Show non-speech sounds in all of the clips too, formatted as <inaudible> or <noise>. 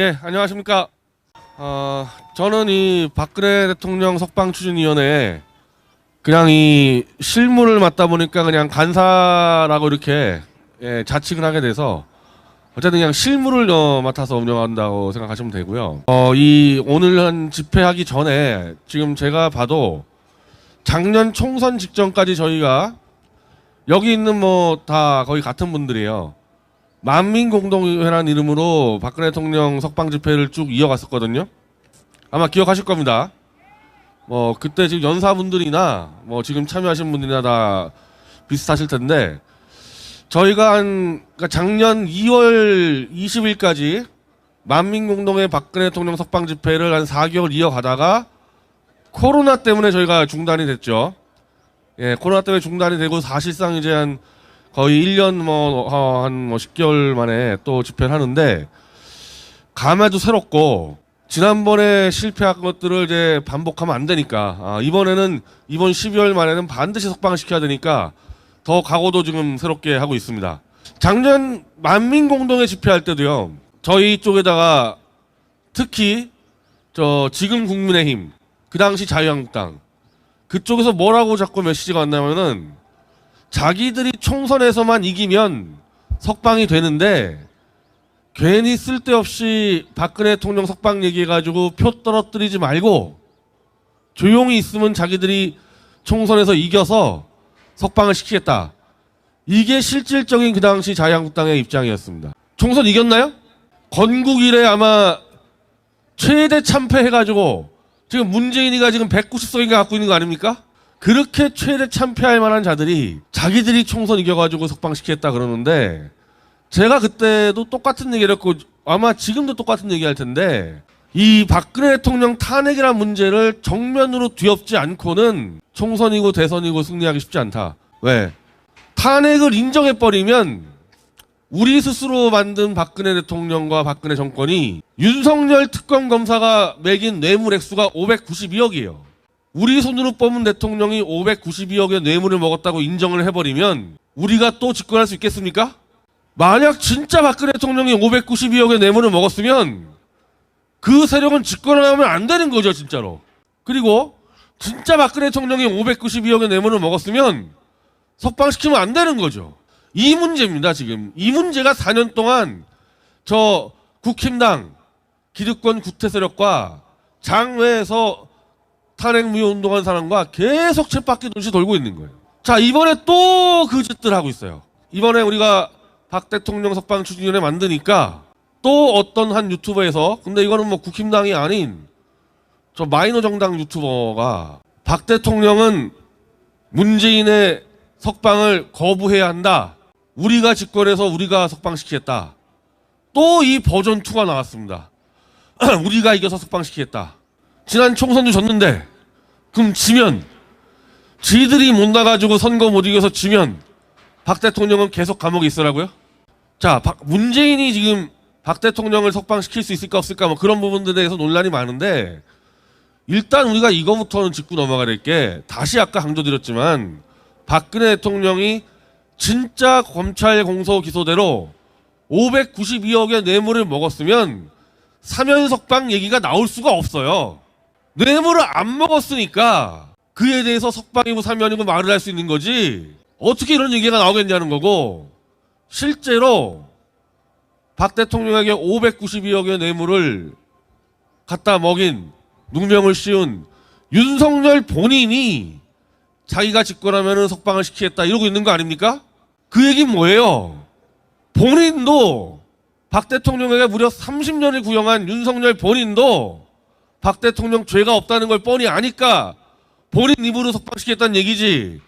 예, 안녕하십니까. 어, 저는 이 박근혜 대통령 석방 추진위원회에 그냥 이 실무를 맡다 보니까 그냥 간사라고 이렇게 예, 자칭을 하게 돼서 어쨌든 그냥 실무를 어, 맡아서 운영한다고 생각하시면 되고요. 어, 이 오늘 한 집회하기 전에 지금 제가 봐도 작년 총선 직전까지 저희가 여기 있는 뭐 다 거의 같은 분들이에요. 만민공동회라는 이름으로 박근혜 대통령 석방 집회를 쭉 이어갔었거든요. 아마 기억하실 겁니다. 뭐 그때 지금 연사분들이나 뭐 지금 참여하신 분들이나 다 비슷하실 텐데 저희가 한 그러니까 작년 2월 20일까지 만민공동회 박근혜 대통령 석방 집회를 한 4개월 이어가다가 코로나 때문에 저희가 중단이 됐죠. 예, 코로나 때문에 중단이 되고 사실상 이제 한 거의 1년 뭐, 한뭐 10개월 만에 또 집회를 하는데, 감회도 새롭고, 지난번에 실패한 것들을 이제 반복하면 안 되니까, 아, 이번에는, 이번 12월 말에는 반드시 석방을 시켜야 되니까, 더 각오도 지금 새롭게 하고 있습니다. 작년 만민공동회 집회할 때도요, 저희 쪽에다가 특히, 저, 지금 국민의힘, 그 당시 자유한국당, 그쪽에서 뭐라고 자꾸 메시지가 왔냐면은, 자기들이 총선에서만 이기면 석방이 되는데 괜히 쓸데없이 박근혜 대통령 석방 얘기해가지고 표 떨어뜨리지 말고 조용히 있으면 자기들이 총선에서 이겨서 석방을 시키겠다. 이게 실질적인 그 당시 자유한국당의 입장이었습니다. 총선 이겼나요? 건국 이래 아마 최대 참패해가지고 지금 문재인이가 지금 190석인가 갖고 있는 거 아닙니까? 그렇게 최대 참패할 만한 자들이 자기들이 총선 이겨가지고 석방시키겠다 그러는데 제가 그때도 똑같은 얘기를 했고 아마 지금도 똑같은 얘기 할 텐데 이 박근혜 대통령 탄핵이란 문제를 정면으로 뒤엎지 않고는 총선이고 대선이고 승리하기 쉽지 않다. 왜? 탄핵을 인정해버리면 우리 스스로 만든 박근혜 대통령과 박근혜 정권이 윤석열 특검 검사가 매긴 뇌물 액수가 592억이에요. 우리 손으로 뽑은 대통령이 592억의 뇌물을 먹었다고 인정을 해버리면 우리가 또 집권할 수 있겠습니까? 만약 진짜 박근혜 대통령이 592억의 뇌물을 먹었으면 그 세력은 집권하면 안 되는 거죠, 진짜로. 그리고 진짜 박근혜 대통령이 592억의 뇌물을 먹었으면 석방시키면 안 되는 거죠. 이 문제입니다, 지금. 이 문제가 4년 동안 저 국힘당 기득권 구태 세력과 장외에서 탄핵 무효 운동한 사람과 계속 쳇바퀴 도시 돌고 있는 거예요. 자, 이번에 또 그 짓들 하고 있어요. 이번에 우리가 박 대통령 석방 추진위원회 만드니까 또 어떤 한 유튜버에서 근데 이거는 뭐 국힘당이 아닌 저 마이너 정당 유튜버가 박 대통령은 문재인의 석방을 거부해야 한다. 우리가 집권해서 우리가 석방시키겠다. 또 이 버전 2가 나왔습니다. <clears throat> 우리가 이겨서 석방시키겠다. 지난 총선도 졌는데 그럼 지면 지들이 못 나가지고 선거 못 이겨서 지면 박 대통령은 계속 감옥에 있으라고요? 자, 박- 문재인이 지금 박 대통령을 석방시킬 수 있을까 없을까 뭐 그런 부분들에 대해서 논란이 많은데 일단 우리가 이거부터는 짚고 넘어가야 될 게 다시 아까 강조드렸지만 박근혜 대통령이 진짜 검찰 공소 기소대로 592억의 뇌물을 먹었으면 사면 석방 얘기가 나올 수가 없어요. 뇌물을 안 먹었으니까 그에 대해서 석방이고 사면이고 말을 할 수 있는 거지. 어떻게 이런 얘기가 나오겠냐는 거고 실제로 박 대통령에게 592억의 뇌물을 갖다 먹인 누명을 씌운 윤석열 본인이 자기가 집권하면 석방을 시키겠다 이러고 있는 거 아닙니까? 그 얘기는 뭐예요? 본인도 박 대통령에게 무려 30년을 구형한 윤석열 본인도 박 대통령 죄가 없다는 걸 뻔히 아니까 본인 입으로 석방시켰다는 얘기지.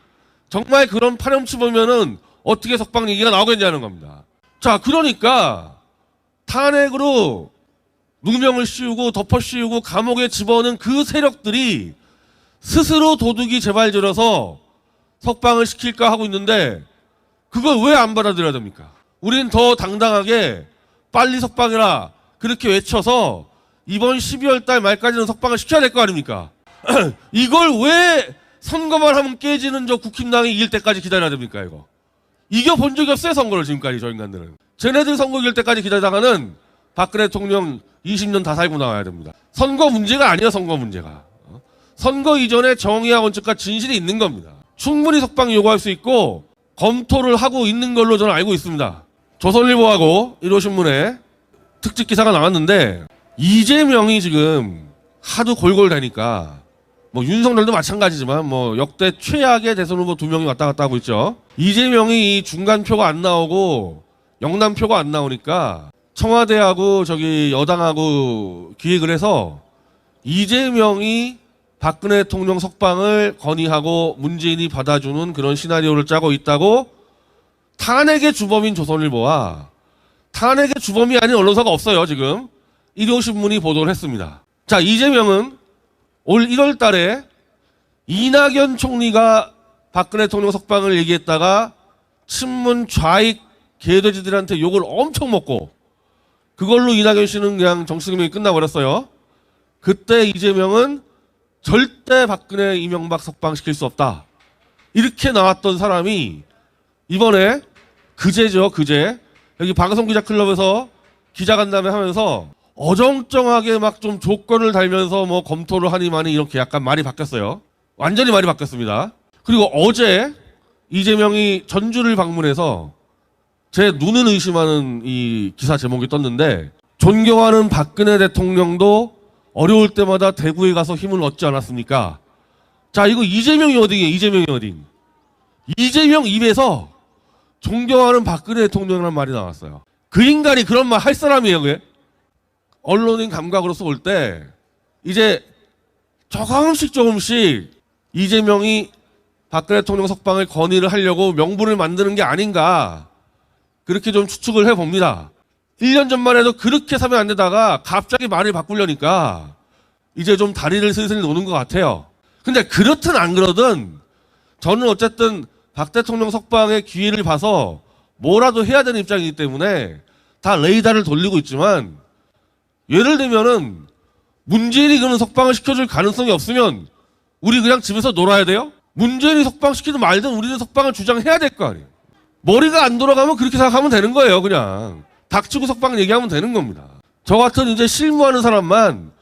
정말 그런 파렴치 보면은 어떻게 석방 얘기가 나오겠냐는 겁니다. 자, 그러니까 탄핵으로 누명을 씌우고 덮어 씌우고 감옥에 집어넣은 그 세력들이 스스로 도둑이 재발질어서 석방을 시킬까 하고 있는데 그걸 왜 안 받아들여야 됩니까? 우린 더 당당하게 빨리 석방해라 그렇게 외쳐서 이번 12월 달 말까지는 석방을 시켜야 될 거 아닙니까? <clears throat> 이걸 왜 선거만 하면 깨지는 저 국힘당이 이길 때까지 기다려야 됩니까 이거? 이겨본 적이 없어요 선거를 지금까지 저 인간들은 쟤네들 선거 이길 때까지 기다리다가는 박근혜 대통령 20년 다 살고 나와야 됩니다. 선거 문제가 아니야 선거 문제가. 어? 선거 이전에 정의와 원칙과 진실이 있는 겁니다. 충분히 석방 요구할 수 있고 검토를 하고 있는 걸로 저는 알고 있습니다. 조선일보하고 1호신문에 특집 기사가 나왔는데 이재명이 지금 하도 골골대니까 뭐 윤석열도 마찬가지지만 뭐 역대 최악의 대선 후보 두 명이 왔다 갔다 하고 있죠. 이재명이 이 중간 표가 안 나오고 영남 표가 안 나오니까 청와대하고 저기 여당하고 기획을 해서 이재명이 박근혜 대통령 석방을 건의하고 문재인이 받아주는 그런 시나리오를 짜고 있다고 탄핵의 주범인 조선일보와 탄핵의 주범이 아닌 언론사가 없어요 지금 일요신문이 보도를 했습니다. 자 이재명은 올 1월 달에 이낙연 총리가 박근혜 대통령 석방을 얘기했다가 친문 좌익 개돼지들한테 욕을 엄청 먹고 그걸로 이낙연 씨는 그냥 정치금이 끝나버렸어요. 그때 이재명은 절대 박근혜 이명박 석방시킬 수 없다. 이렇게 나왔던 사람이 이번에 그제죠 그제 여기 방송기자 클럽에서 기자간담회 하면서 어정쩡하게 막 좀 조건을 달면서 뭐 검토를 하니 마니 이렇게 약간 말이 바뀌었어요. 완전히 말이 바뀌었습니다. 그리고 어제 이재명이 전주를 방문해서 제 눈은 의심하는 이 기사 제목이 떴는데 존경하는 박근혜 대통령도 어려울 때마다 대구에 가서 힘을 얻지 않았습니까? 자 이거 이재명이 어디에 이재명이 어딘? 이재명 입에서 존경하는 박근혜 대통령이라는 말이 나왔어요. 그 인간이 그런 말 할 사람이에요, 그게? 언론인 감각으로서 볼 때 이제 조금씩 조금씩 이재명이 박근혜 대통령 석방을 건의를 하려고 명분을 만드는 게 아닌가 그렇게 좀 추측을 해봅니다. 1년 전만 해도 그렇게 사면 안 되다가 갑자기 말을 바꾸려니까 이제 좀 다리를 슬슬 노는 것 같아요. 근데 그렇든 안 그러든 저는 어쨌든 박 대통령 석방의 기회를 봐서 뭐라도 해야 되는 입장이기 때문에 다 레이더를 돌리고 있지만 예를 들면은 문재인이 그런 석방을 시켜줄 가능성이 없으면 우리 그냥 집에서 놀아야 돼요? 문재인이 석방시키든 말든 우리는 석방을 주장해야 될 거 아니에요. 머리가 안 돌아가면 그렇게 생각하면 되는 거예요, 그냥. 닥치고 석방 얘기하면 되는 겁니다. 저 같은 이제 실무하는 사람만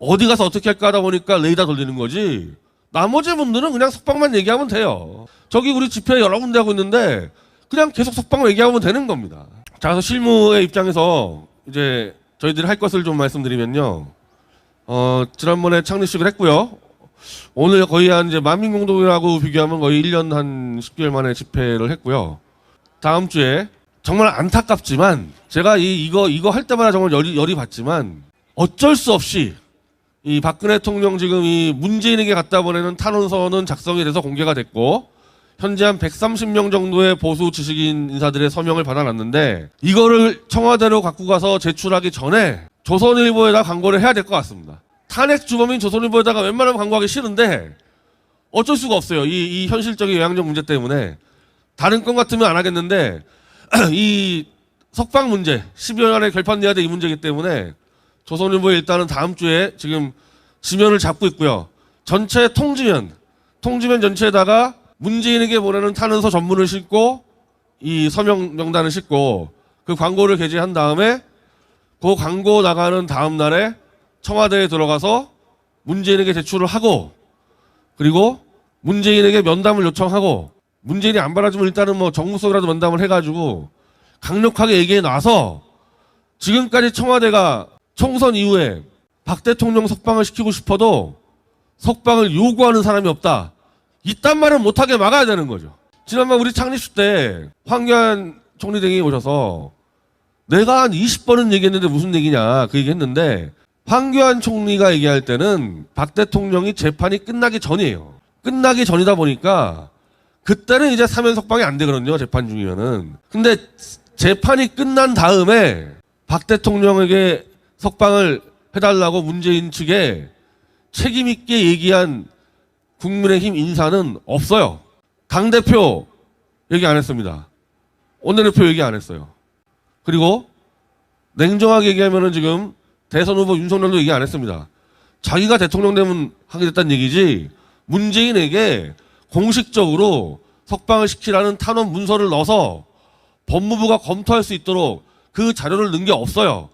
어디 가서 어떻게 할까 하다 보니까 레이더 돌리는 거지. 나머지 분들은 그냥 석방만 얘기하면 돼요. 저기 우리 집회 여러 군데 하고 있는데 그냥 계속 석방을 얘기하면 되는 겁니다. 자, 그래서 실무의 입장에서 이제 저희들이 할 것을 좀 말씀드리면요. 어, 지난번에 창립식을 했고요. 오늘 거의 한 이제 만민공동이라고 비교하면 거의 1년 한 10개월 만에 집회를 했고요. 다음 주에 정말 안타깝지만 제가 이 이거 이거 할 때마다 정말 열이 열이 받지만 어쩔 수 없이 이 박근혜 대통령 지금 이 문재인에게 갖다 보내는 탄원서는 작성이 돼서 공개가 됐고 현재 한 130명 정도의 보수 지식인 인사들의 서명을 받아놨는데 이거를 청와대로 갖고 가서 제출하기 전에 조선일보에다 광고를 해야 될 것 같습니다. 탄핵 주범인 조선일보에다가 웬만하면 광고하기 싫은데 어쩔 수가 없어요. 이, 이 현실적인 영향적 문제 때문에 다른 건 같으면 안 하겠는데 <clears throat> 이 석방 문제 12월 안에 결판내야 될이 문제이기 때문에 조선일보에 일단은 다음 주에 지금 지면을 잡고 있고요. 전체 통지면 통지면 전체에다가 문재인에게 보내는 탄원서 전문을 싣고 이 서명 명단을 싣고 그 광고를 게재한 다음에 그 광고 나가는 다음 날에 청와대에 들어가서 문재인에게 제출을 하고 그리고 문재인에게 면담을 요청하고 문재인이 안 받아주면 일단은 뭐 정무성이라도 면담을 해가지고 강력하게 얘기해 놔서 지금까지 청와대가 총선 이후에 박 대통령 석방을 시키고 싶어도 석방을 요구하는 사람이 없다. 이딴 말은 못하게 막아야 되는 거죠. 지난번 우리 창립식 때 황교안 총리 등이 오셔서 내가 한 20번은 얘기했는데 무슨 얘기냐 그 얘기 했는데 황교안 총리가 얘기할 때는 박 대통령이 재판이 끝나기 전이에요. 끝나기 전이다 보니까 그때는 이제 사면 석방이 안 되거든요. 재판 중이면은. 근데 재판이 끝난 다음에 박 대통령에게 석방을 해달라고 문재인 측에 책임 있게 얘기한 국민의힘 인사는 없어요. 당 대표 얘기 안 했습니다. 원내대표 얘기 안 했어요. 그리고 냉정하게 얘기하면은 지금 대선 후보 윤석열도 얘기 안 했습니다. 자기가 대통령 되면 하게 됐다는 얘기지 문재인에게 공식적으로 석방을 시키라는 탄원 문서를 넣어서 법무부가 검토할 수 있도록 그 자료를 넣은 게 없어요.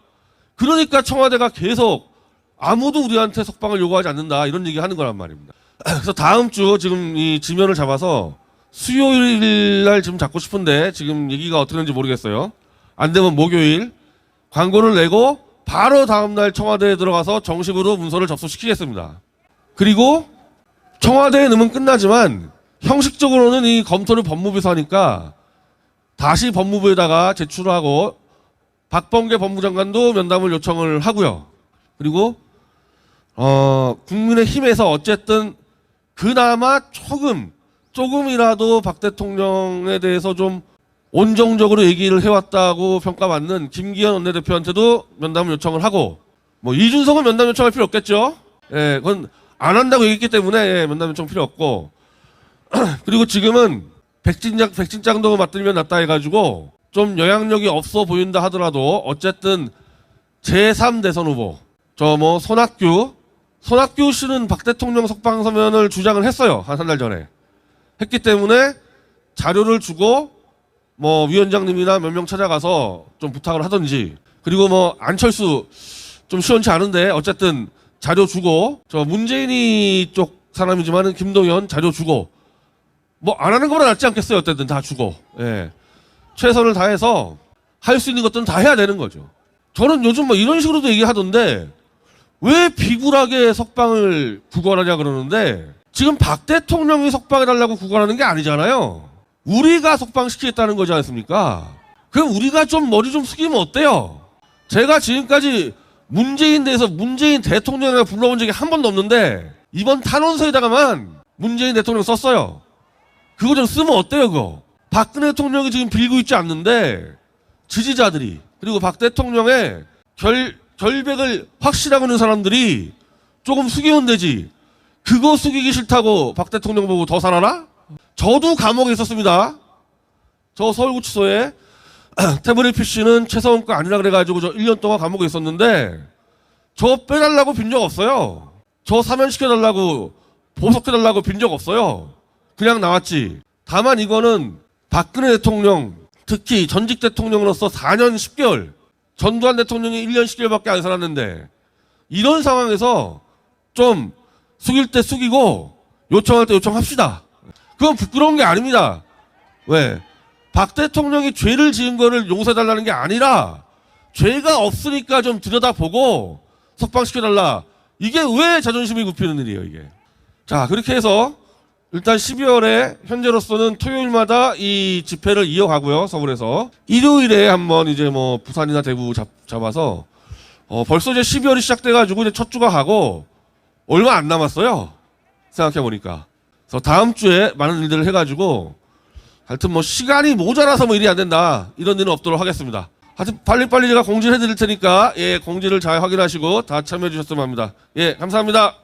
그러니까 청와대가 계속 아무도 우리한테 석방을 요구하지 않는다 이런 얘기 하는 거란 말입니다. 그래서 다음 주 지금 이 지면을 잡아서 수요일 날 지금 잡고 싶은데 지금 얘기가 어떻게 되는지 모르겠어요. 안 되면 목요일 광고를 내고 바로 다음 날 청와대에 들어가서 정식으로 문서를 접수시키겠습니다. 그리고 청와대에 넣으면 끝나지만 형식적으로는 이 검토를 법무부에서 하니까 다시 법무부에다가 제출하고 박범계 법무장관도 면담을 요청을 하고요. 그리고 어 국민의힘에서 어쨌든 그나마 조금 조금이라도 박 대통령에 대해서 좀 온정적으로 얘기를 해왔다고 평가받는 김기현 원내대표한테도 면담을 요청을 하고 뭐 이준석은 면담 요청할 필요 없겠죠. 예, 그건 안 한다고 얘기했기 때문에 예, 면담 요청 필요 없고 <clears throat> 그리고 지금은 백진장 백진장도 맞들면 낫다 해가지고 좀 영향력이 없어 보인다 하더라도 어쨌든 제3 대선 후보 저 뭐 손학규 손학규 씨는 박 대통령 석방 서면을 주장을 했어요. 한 한 달 전에. 했기 때문에 자료를 주고 뭐 위원장님이나 몇 명 찾아가서 좀 부탁을 하든지 그리고 뭐 안철수 좀 시원치 않은데 어쨌든 자료 주고 저 문재인이 쪽 사람이지만은 김동연 자료 주고 뭐 안 하는 거보다 낫지 않겠어요? 어쨌든 다 주고. 예. 최선을 다해서 할 수 있는 것들은 다 해야 되는 거죠. 저는 요즘 뭐 이런 식으로도 얘기하던데 왜 비굴하게 석방을 구걸하냐 그러는데 지금 박 대통령이 석방해달라고 구걸하는 게 아니잖아요. 우리가 석방시키겠다는 거지 않습니까? 그럼 우리가 좀 머리 좀 숙이면 어때요? 제가 지금까지 문재인 대해서 문재인 대통령을 불러본 적이 한 번도 없는데 이번 탄원서에다가만 문재인 대통령 썼어요. 그거 좀 쓰면 어때요, 그거? 박근혜 대통령이 지금 빌고 있지 않는데 지지자들이 그리고 박 대통령의 결, 결백을 확실하고 있는 사람들이 조금 숙이면 되지. 그거 숙이기 싫다고 박 대통령 보고 더 살아라? 저도 감옥에 있었습니다. 저 서울구치소에 <clears throat> 태블릿 PC는 최서원 거 아니라 그래가지고 저 1년 동안 감옥에 있었는데 저 빼달라고 빈 적 없어요. 저 사면시켜달라고 보석해달라고 빈 적 없어요. 그냥 나왔지. 다만 이거는 박근혜 대통령 특히 전직 대통령으로서 4년 10개월 전두환 대통령이 1년 10개월밖에 안 살았는데 이런 상황에서 좀 숙일 때 숙이고 요청할 때 요청합시다. 그건 부끄러운 게 아닙니다. 왜? 박 대통령이 죄를 지은 거를 용서해달라는 게 아니라 죄가 없으니까 좀 들여다보고 석방시켜달라. 이게 왜 자존심이 굽히는 일이에요, 이게. 자, 그렇게 해서 일단 12월에 현재로서는 토요일마다 이 집회를 이어가고요, 서울에서. 일요일에 한번 이제 뭐 부산이나 대구 잡, 잡아서 어, 벌써 이제 12월이 시작돼가지고 이제 첫 주가 가고 얼마 안 남았어요. 생각해 보니까. 그래서 다음 주에 많은 일들을 해가지고 하여튼 뭐 시간이 모자라서 뭐 일이 안 된다. 이런 일은 없도록 하겠습니다. 하여튼 빨리빨리 제가 공지를 해드릴 테니까 예, 공지를 잘 확인하시고 다 참여해 주셨으면 합니다. 예, 감사합니다.